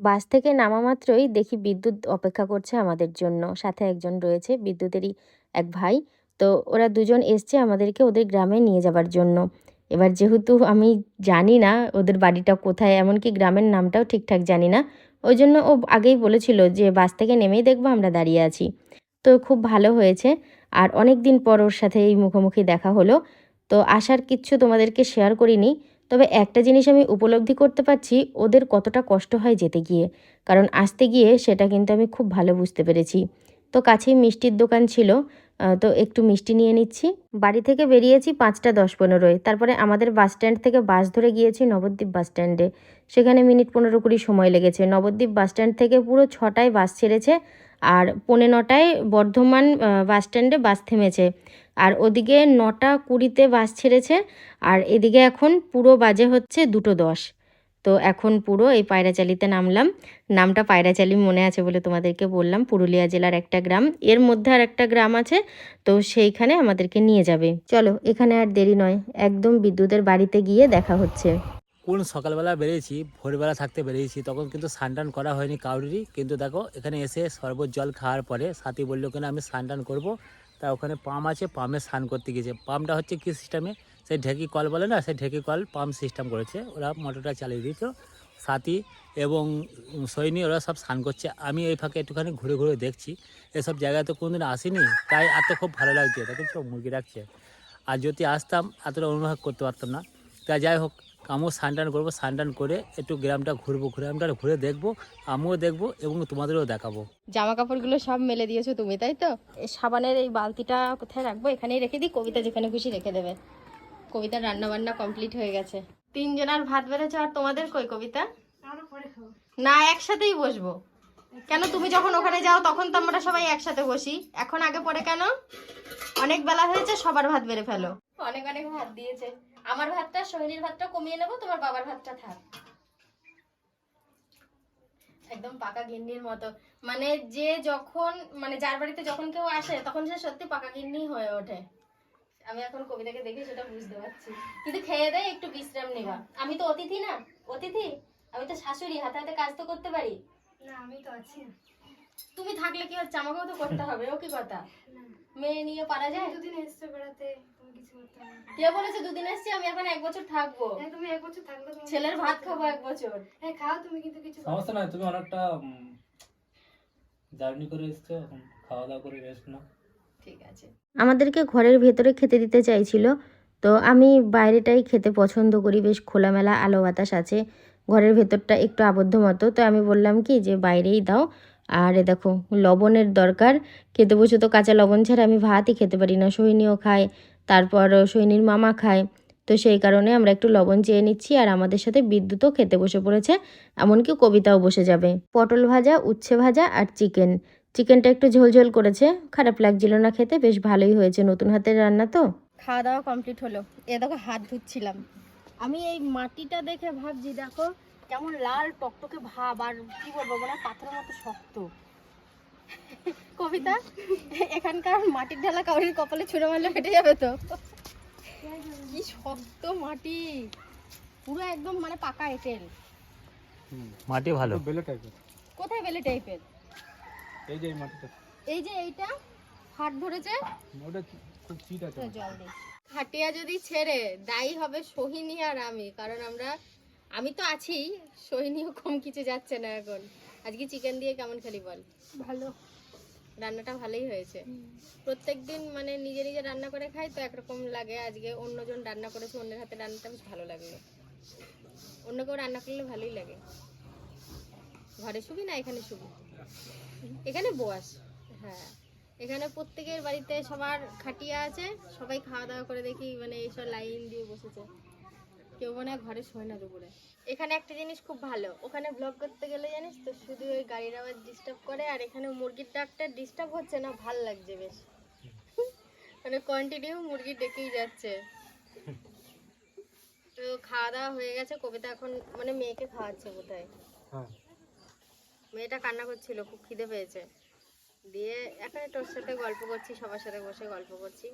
বাস থেকে নামা মাত্রই দেখি বিদ্যুৎ অপেক্ষা করছে আমাদের জন্য। সাথে একজন রয়েছে, বিদ্যুতেরই এক ভাই। তো ওরা দুজন এসছে আমাদেরকে ওদের গ্রামে নিয়ে যাবার জন্য। এবার যেহেতু আমি জানি না ওদের বাড়িটা কোথায়, এমনকি গ্রামের নামটাও ঠিকঠাক জানি না, ওই জন্য ও আগেই বলেছিল যে বাস থেকে নেমেই দেখব আমরা দাঁড়িয়ে আছি। তো খুব ভালো হয়েছে। আর অনেক দিন পর ওর সাথে এই মুখোমুখি দেখা হলো। তো আসার কিচ্ছু তোমাদেরকে শেয়ার করিনি। তবে একটা জিনিস আমি উপলব্ধি করতে পারছি, ওদের কতটা কষ্ট হয় যেতে গিয়ে। কারণ আসতে গিয়ে সেটা কিন্তু আমি খুব ভালো বুঝতে পেরেছি। তো কাছেই মিষ্টির দোকান ছিল তো একটু মিষ্টি নিয়ে নিচ্ছি। বাড়ি থেকে বেরিয়েছি পাঁচটা দশ পনেরোয়। তারপরে আমাদের বাস স্ট্যান্ড থেকে বাস ধরে গিয়েছি নবদ্বীপ বাস স্ট্যান্ডে। সেখানে মিনিট পনেরো কুড়ি সময় লেগেছে। নবদ্বীপ বাস স্ট্যান্ড থেকে পুরো ছটায় বাস ছেড়েছে আর পৌনে নটায় বর্ধমান বাস স্ট্যান্ডে বাস থেমেছে। আর ওদিকে নটা কুড়িতে বাস ছেড়েছে আর এদিকে এখন পুরো বাজে হচ্ছে দুটো দশ। তো এখন পুরো এই পায়রাচালিতে নামলাম। নামটা পায়রাচালি মনে আছে বলে তোমাদেরকে বললাম। পুরুলিয়া জেলার একটা গ্রাম। এর মধ্যে আর একটা গ্রাম আছে, তো সেইখানে আমাদেরকে নিয়ে যাবে। চলো, এখানে আর দেরি নয়। একদম বিদ্যুতের বাড়িতে গিয়ে দেখা হচ্ছে। কোন সকালবেলা বেরিয়েছি, ভোরবেলা থাকতে বেরিয়েছি, তখন কিন্তু স্নান করা হয়নি কাউরিরই। কিন্তু দেখো, এখানে এসে শরবত জল খাওয়ার পরে সাথী বলল, কেন আমি স্নান করব। তা ওখানে পাম্প আছে পাম্পে স্নান করতে গিয়েছে। পাম্পটা হচ্ছে কী সিস্টেমে সেই ঢেকি কল বলে না সেই ঢেকি কল পাম্প সিস্টেম করেছে। ওরা মোটরটা চালিয়ে দিয়েছে। সাথী এবং সৈনী ওরা সব স্নান করছে। আমি এই ফাঁকে একটুখানি ঘুরে ঘুরে দেখছি। এসব জায়গায় তো কোনোদিন আসিনি তাই এত খুব ভালো লাগছে। দেখেছ মুরগি রাখছে আর যদি আসতাম এতটা অনুভব করতে পারতাম না। তা যাই হোক আমিও স্নান করব স্নান করে একটু গ্রামটা ঘুরবো গ্রামটা ঘুরে দেখব আমিও দেখব এবং তোমাদেরও দেখাবো। জামা কাপড়গুলো সব মেলে দিয়েছ তুমি তাই তো? এই সাবানের এই বালতিটা কোথায় রাখব? এখানেই রেখে দিই কবিতা যেখানে খুশি রেখে দেবে। কবিতার রান্না বান্না কমপ্লিট হয়ে গেছে। তিনজনের ভাত বেড়েছে আর তোমাদের কই কবিতা? না একসাথেই বসবো। কেন তুমি যখন ওখানে যাও তখন তো আমরা সবাই একসাথে বসি। এখন আগে পরে কেন? অনেক বেলা হয়েছে সবার ভাত বেড়ে ফেলো। অনেক অনেক ভাত দিয়েছে। আমার ভাতটা সোহিনীর ভাতটা কমিয়ে নেব তোমার বাবার ভাতটা থাক। একদম পাকা গিন্নির মতো। মানে যে যখন মানে যার বাড়িতে যখন কেউ আসে তখন সে সত্যি পাকা গিন্নি হয়ে ওঠে। আমি এখন কবিতাকে দেখে সেটা বুঝতে পারছি। কিন্তু খেয়ে দেয় একটু বিশ্রাম নেবা। আমি তো অতিথি না। অতিথি? আমি তো শাশুড়ি হাতে হাতে কাজ তো করতে পারি। না আমি তো আছি। তুমি থাকলে কি হচ্ছে আমাকেও তো করতে হবে? ও কি কথা? মেয়ে নিয়ে পারা যায়? দুদিন এসছো বেড়াতে তুমি কিছু করতে কে বলেছে দুদিন এসছি? আমি এখন এক বছর থাকব। হ্যাঁ তুমি এক বছর থাকলে তুমি ছেলের ভাত খাব এক বছর। হ্যাঁ খাও তুমি কিন্তু কিছু সমস্যা নয় তুমি অনেকটা জার্নি করে এসছো এখন খাওয়া দাওয়া করে রেস্ট নাও। ঠিক আছে। আমাদেরকে ঘরের ভেতরে খেতে দিতে চাইছিল, তো আমি বাইরেটাই খেতে পছন্দ করি, বেশ খোলামেলা আলো বাতাস আছে, ঘরের ভেতরটা একটু আবদ্ধ মতো, তো আমি বললাম কি যে বাইরেই দাও, আর এ দেখো লবণের দরকার, খেতে বসে তো কাঁচা লবণ ছাড়া আমি ভাতই খেতে পারি না, সোহিনীও খায়, তারপর সোহিনীর মামা খায়, তো সেই কারণে আমরা একটু লবণ চেয়ে নিচ্ছি, আর আমাদের সাথে বিদ্যুৎও খেতে বসে পড়েছে, এমনকি কবিতাও বসে যাবে। পটল ভাজা, উচ্ছে ভাজা আর চিকেন চিকেনটা একটু ঝোলঝোল করেছে খারাপ লাগছিল না খেতে বেশ ভালোই হয়েছে। নতুন হাতের রান্না তো। খাওয়া দাওয়া কমপ্লিট হলো। এ দেখো হাত ধুচ্ছিলাম। আমি এই মাটিটা দেখে ভাবছি দেখো কেমন লাল টকটকে ভাব আর কি বলব মানে পাথরের মতো শক্ত। কবিতা এখানকার মাটির ঢালা কাউরির কপালে ছুঁড়ে মারলে ফেটে যাবে তো। কি শক্ত মাটি। পুরো একদম মানে পাকা এঁটেল। মাটি ভালো। বেলে টাইপের কোথায় বেলে টাইপের এই যে এই মাটিটা। এই যে এইটা হাট ধরেছে। ওটা খুব চিট আছে জল দিই খাটিয়া যদি ছেড়ে দায়ী হবে সোহিনী আর আমি কারণ আমরা আমি তো আছি সোহিনীও কম কিছু যাচ্ছে না এখন। আজকে চিকেন দিয়ে কেমন খেলি বল? ভালো। রান্নাটা ভালোই হয়েছে। প্রত্যেকদিন মানে নিজে নিজে রান্না করে খাই তো একরকম লাগে। আজকে অন্যজন রান্না করেছে অন্যের হাতে রান্নাটা বেশ ভালো লাগল। অন্য কেউ রান্না করলে ভালোই লাগে। ঘরে শুবি না এখানে শুবি? এখানে বস হ্যাঁ। এখানে প্রত্যেকের বাড়িতে সবার খাটিয়া আছে, সবাই খাওয়া দাওয়া করে দেখি মানে এইসব লাইন দিয়ে বসেছে। কেউ মনে হয় ঘরে শোয় না দুপুরে। এখানে একটা জিনিস খুব ভালো, ওখানে ব্লগ করতে গেলে জানিস তো, শুধু ওই গাড়ির আওয়াজ ডিস্টার্ব করে, আর এখানে মুরগির ডাকটা ডিস্টার্ব হচ্ছে না, ভালো লাগছে বেশ। মানে কন্টিনিউ মুরগি ডেকেই যাচ্ছে। তো খাওয়া দাওয়া হয়ে গেছে, কবিতা এখন মানে মেয়েকে খাওয়াচ্ছে কোথায় হ্যাঁ। মেয়েটা কান্না করছিল খুব খিদে পেয়েছে। দিয়ে এখানে তোর সাথে গল্প করছি সবার সাথে বসে গল্প করছি।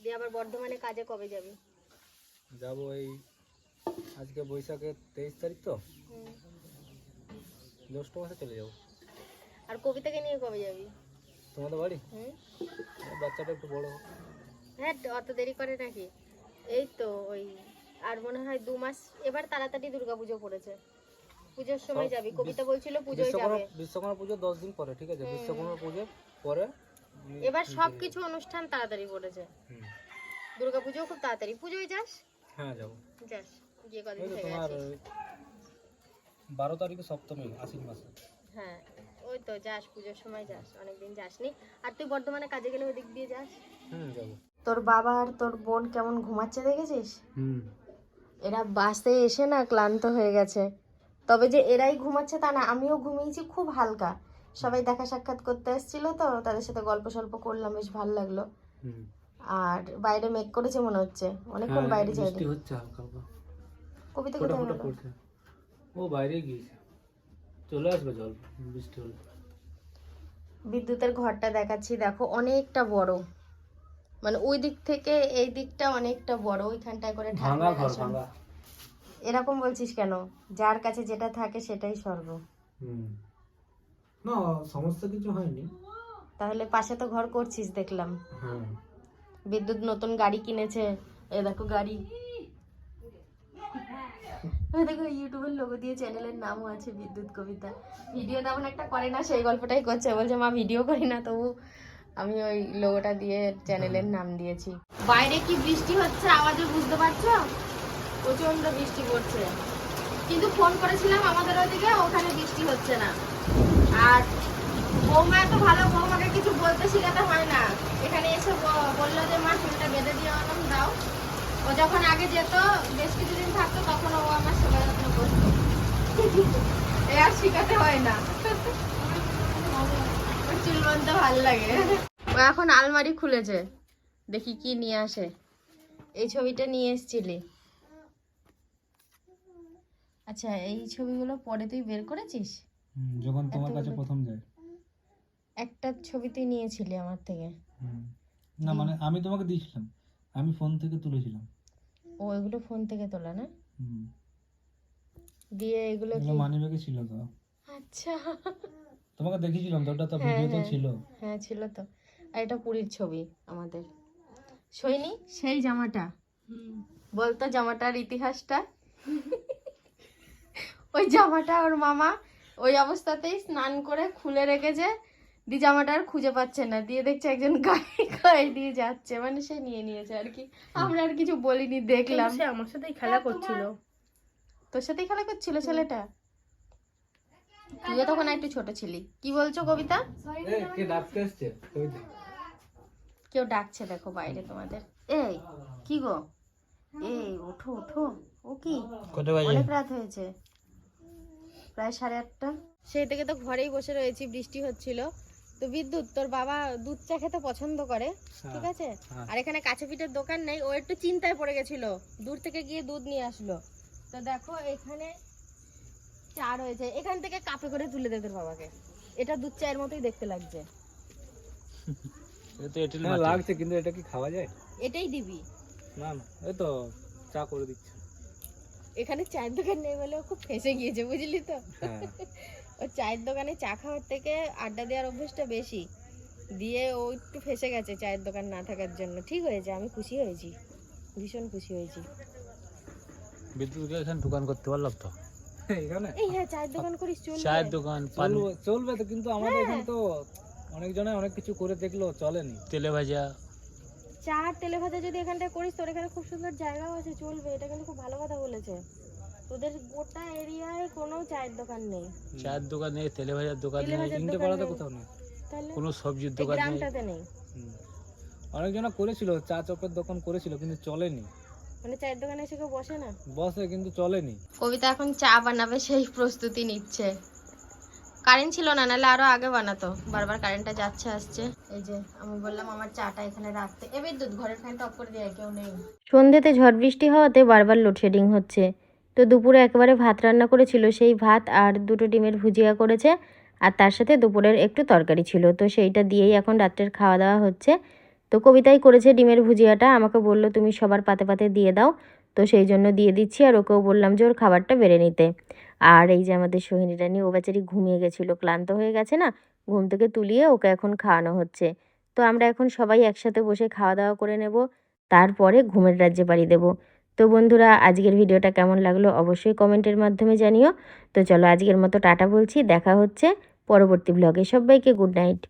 দিয়ে আবার বর্ধমানে কাজে কবে যাবি? যাব এই আজকে বৈশাখের তেইশ তারিখ তো। জ্যৈষ্ঠ মাসে চলে যাব। আর কবিতাকে নিয়ে কবে যাবি? তোমাদের বাড়ি? বাচ্চাটা একটু বড়। হ্যাঁ অত দেরি করে নাকি? এই তো ওই আর মনে হয় দু মাস এবার তাড়াতাড়ি দুর্গাপুজো পড়েছে। পুজোর সময় যাবি। কবিতা বলছিল পুজোয় যাবে। বিশ্বকর্মা পুজো দশ দিন পরে ঠিক আছে? বিশ্বকর্মা পুজোর পরে এবার চলে সব যাব। কিছু অনুষ্ঠান তাড়াতাড়ি পড়েছে হুম। দুর্গাপুজোও খুব তাড়াতাড়ি। পুজোয় যাস? হ্যাঁ যাব। যাস। গিয়ে কদিন থেকে আসিস ওই বারো তারিখে সপ্তমী আশ্বিন মাসে। হ্যাঁ ওই তো যাস পুজোর সময় যাস। অনেকদিন যাসনি। আর তুই বর্ধমানে কাজে গেলে ওই দিক দিয়ে যাস? হুম যাব। তোর বাবা আর তোর বোন কেমন ঘুমাচ্ছে দেখেছিস? হুম। এরা বাসে এসে না ক্লান্ত হয়ে গেছে। তবে যে এরাই ঘুমাচ্ছে তা না আমিও ঘুমিয়েছি খুব হালকা। সবাই দেখা সাক্ষাৎ করতে এসেছিল তো তাদের সাথে গল্প সল্প করলাম বেশ ভালো লাগল। আর বাইরে মেঘ করেছে মনে হচ্ছে অনেকক্ষণ হ্যাঁ, বাইরে যাই বৃষ্টি হচ্ছে হালকা কবিতা কোথায়? পড়ছে। ও বাইরে গিয়েছে। চলে আসবে জল বৃষ্টি হলে। বিদ্যুতের ঘরটা দেখাচ্ছি দেখো অনেকটা বড়। মানে ওই দিক থেকে এই দিকটা অনেকটা বড় ওইখানটায় করে ভাঙা ঠাকুরের ঘর আসন। ভাঙা এরকম বলছিস কেন? যার কাছে যেটা থাকে সেটাই স্বর্গ। হুম। না সমস্যা কিছু হয়নি। তাহলে পাশে তো ঘর করছিস দেখলাম। হ্যাঁ। বিদ্যুৎ নতুন গাড়ি কিনেছে। এ দেখো গাড়ি। ওই দেখো ইউটিউবের লোগো দিয়ে চ্যানেলের নামও আছে বিদ্যুৎ কবিতা। ভিডিও তেমন একটা করে না সেই গল্পটাই করছে। বলছে মা ভিডিও করি না তবু আমি ওই লোগোটা দিয়ে চ্যানেলের নাম দিয়েছি। বাইরে কি বৃষ্টি হচ্ছে? আওয়াজে বুঝতে পারছ? প্রচণ্ড বৃষ্টি পড়ছে। কিন্তু ফোন করেছিলাম আমাদের ওদিকে, ওখানে বৃষ্টি হচ্ছে না। আর বৌমা এত ভালো, বৌমাকে কিছু বলতে শেখাতে হয় না। এখানে এসে বলল যে, মা, চুলটা বেঁধে দিয়ে আমাকে দাও। ও যখন আগে যেত, বেশ কিছুদিন থাকতো, তখন ও আমার সেবা যত্ন করতো। এ আর শেখাতে হয় না। চুল বাঁধতে ভালো লাগে। ও এখন আলমারি খুলেছে। দেখি কি নিয়ে আসে। এই ছবিটা নিয়ে এসেছিলি। আচ্ছা এই ছবিগুলো পরে তুই বের করেছিস? হুম, যখন তোমার কাছে প্রথম যাই একটা ছবি তুই নিয়েছিলি আমার থেকে। না মানে আমি তোমাকে দিয়েছিলাম। আমি ফোন থেকে তুলেছিলাম। ও এগুলো ফোন থেকে তোলা না? দিয়ে এগুলো কি মানি ব্যাগে ছিল তো। আচ্ছা। তোমাকে দেখিয়েছিলাম তো ওটা তো হ্যাঁ, ভিডিওতে হ্যাঁ। ছিল। হ্যাঁ ছিল তো। আর এটা পুরীর ছবি আমাদের। সৈনি সেই জামাটা। বলতো জামাটার ইতিহাসটা। ওই জামাটা ওর মামা ওই অবস্থাতেই স্নান করে খুলে রেখেছে। দি জামাটা আর খুঁজে পাচ্ছে না। দিয়ে দেখছে একজন গায়ে গায়ে দিয়ে যাচ্ছে। মানে সে নিয়ে নিয়েছে আর কি। আমরা আর কিছু বলিনি দেখলাম। সে আমার সাথেই খেলা করছিল। তোর সাথেই খেলা করছিল ছেলেটা? তুইও তখন একটু ছোট ছিলি। কি বলছো কবিতা? কে ডাকতে এসছে? কেউ ডাকছে দেখো বাইরে তোমাদের। এই কি গো? এই ওঠো ওঠো। ও কি? কত বাজে? অনেক রাত হয়েছে। প্রায় সাড়ে আটটা। সেই থেকে তো ঘরেই বসে রয়েছি বৃষ্টি হচ্ছিল। তো বিদ্যুৎ তোর বাবা দুধ চা খেতে পছন্দ করে ঠিক আছে? হ্যাঁ। আর এখানে কাছে পিঠের দোকান নেই ও একটু চিন্তায় পড়ে গেছিল দূর থেকে গিয়ে দুধ নিয়ে আসলো। তো দেখো এখানে চা রয়েছে এখান থেকে কাপে করে তুলে দে তোর বাবাকে। এটা দুধ চায়ের মতোই দেখতে লাগছে। এটা তো এঁটেল হ্যাঁ লাগছে কিন্তু এটা কি খাওয়া যায়? এটাই দিবি। না না এই তো চা করে দিচ্ছে। এখানে চায়ের দোকান নেই বলে খুব ফেসে গিয়েছে বুঝলি তো? হ্যাঁ। ও চায়ের দোকানে চা খাওয়ার থেকে আড্ডা দেওয়ার অভ্যেসটা বেশি। দিয়ে ও একটু ফেসে গেছে চায়ের দোকান না থাকার জন্য। ঠিক হয়েছে আমি খুশি হয়েছি। ভীষণ খুশি হয়েছি। বিদ্যুৎকে এখানে দোকান করতে পারলাম তো? এখানে? এই হ্যাঁ চায়ের দোকান করিস চল চায়ের দোকান চলবে চলবে তো কিন্তু আমাদের হ্যাঁ। এখানে তো অনেকজনে অনেক কিছু করে দেখল চলেনি। তেলে ভাজা চা আর তেলে ভাজা যদি এখানটায় করিস তোর এখানে খুব সুন্দর জায়গাও আছে চলবে। এটা কিন্তু খুব ভালো কথা বলেছে। তোদের গোটা এরিয়ায় কোনো চায়ের দোকান নেই। চায়ের দোকান নেই তেলে ভাজার দোকান নেই তিনটে পাড়াতে কোথাও নেই। কোনো সবজির দোকান নেই। গ্রামটাতে নেই। অনেকজনা করেছিল চা চপের দোকান করেছিল কিন্তু চলেনি। মানে চায়ের দোকানে এসে কেউ বসে না? বসে কিন্তু চলেনি। কবিতা এখন চা বানাবে সেই প্রস্তুতি নিচ্ছে। কারেন্ট ছিল না নাহলে আরও আগে বানাতো। বারবার কারেন্টটা যাচ্ছে আসছে। আমি বললাম আমার এখানে রাখতে। এ বিদ্যুৎ, ঘরের কেউ নেই। সন্ধ্যেতে ঝড় বৃষ্টি হওয়াতে বারবার লোডশেডিং হচ্ছে। তো দুপুরে একেবারে ভাত রান্না করেছিল সেই ভাত আর দুটো ডিমের ভুজিয়া করেছে আর তার সাথে দুপুরের একটু তরকারি ছিল। তো সেইটা দিয়েই এখন রাত্রের খাওয়া দাওয়া হচ্ছে। তো কবিতাই করেছে ডিমের ভুজিয়াটা, আমাকে বলল, তুমি সবার পাতে পাতে দিয়ে দাও। তো সেই জন্য দিয়ে দিচ্ছি আর ওকেও বললাম যে ওর খাবারটা বেড়ে নিতে। আর এই যে আমাদের সোহিনী রানী ও বেচারি ঘুমিয়ে গেছিল, ক্লান্ত হয়ে গেছে না? ঘুম থেকে তুলিয়ে ওকে এখন খাওয়ানো হচ্ছে। তো আমরা এখন সবাই একসাথে বসে খাওয়া দাওয়া করে নেব, তারপরে ঘুমের রাজ্যে বাড়ি দেব। তো বন্ধুরা, আজকের ভিডিওটা কেমন লাগল অবশ্যই কমেন্টের মাধ্যমে জানিও। তো চলো আজকের মতো টাটা বলছি, দেখা হচ্ছে পরবর্তী ব্লগে সবাইকে গুড নাইট